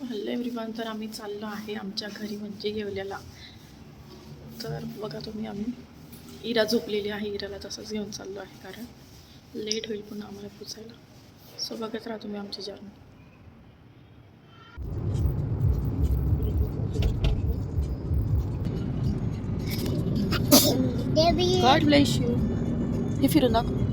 Hello everyone तर आम्ही चाललो आहे आमच्या घरी म्हणजे येवल्याला तर बघा तुम्ही आम्ही इरा झोपलेली आहे. इराला तसंच घेऊन चाललो आहे कारण लेट होईल पुन्हा आम्हाला पोचायला. सो बघत राहा तुम्ही आमची जर्नी गॉड ब्लेस यू हे फिरून दाखव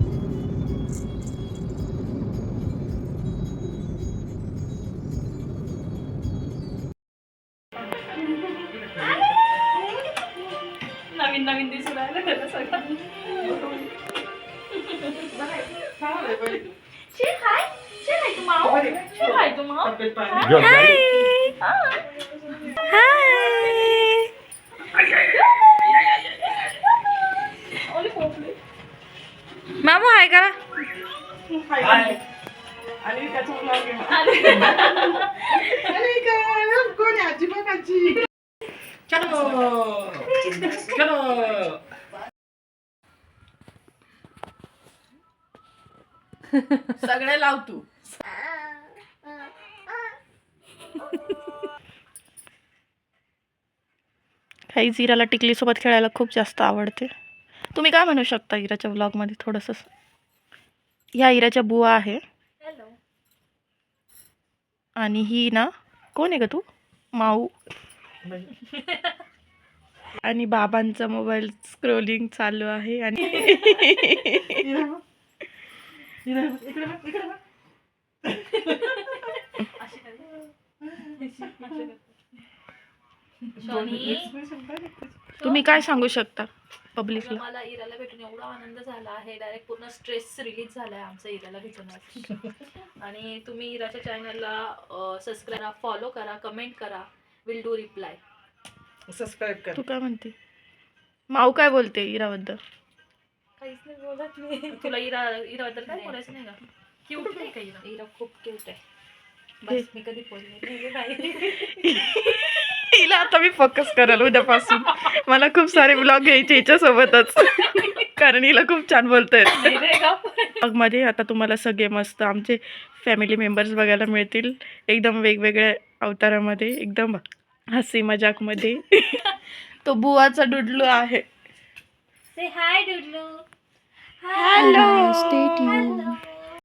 नवीन नवीन दिसून राहिलं त्याला सगळं. पोपली. मामू आहे करा. आणि त्याचं कोण? आजी बघ आजी. चलो. चलो सगळे लाव तू. काहीच इराला टिकलीसोबत खेळायला खूप जास्त आवडते. तुम्ही काय म्हणू शकता इराच्या ब्लॉगमध्ये थोडंसं? ह्या इराच्या बुवा आहे. आणि ही ना कोण आहे का तू? माऊ. आणि बाबांचा मोबाईल स्क्रोलिंग चालू आहे आणि तुम्ही काय सांगू शकता पब्लिकला? मला इराला भेटून एवढा आनंद झाला आहे. डायरेक्ट पूर्ण स्ट्रेस रिलीज झाला आहे आमचा इराला भेटून. आणि तुम्ही इराच्या चॅनलला सबस्क्राईब करा फॉलो करा कमेंट करा. विल डू रिप्लाय सबस्क्राईब कर. तू काय म्हणते? माऊ काय बोलते इराबद्दल? काहीच नाही बोलत मी. तुला इरा इराबद्दल काय बोलायचं नाही का? क्यूट नाही का इरा? इरा खूप क्यूट आहे. बस मी कधी बोलले नाही हिला आता मी फोकस कराल उद्यापासून. मला खूप सारे ब्लॉग घ्यायचे हिच्यासोबतच. कारण हिला खूप छान बोलता ब्लॉगमध्ये आता तुम्हाला सगळे मस्त आमचे फॅमिली मेंबर्स बघायला मिळतील. एकदम वेगवेगळ्या अवतारामध्ये. एकदम हसी मजाकमध्ये. तो बुवाचा डुडलू आहे. से हाय डुडलू. Hello hello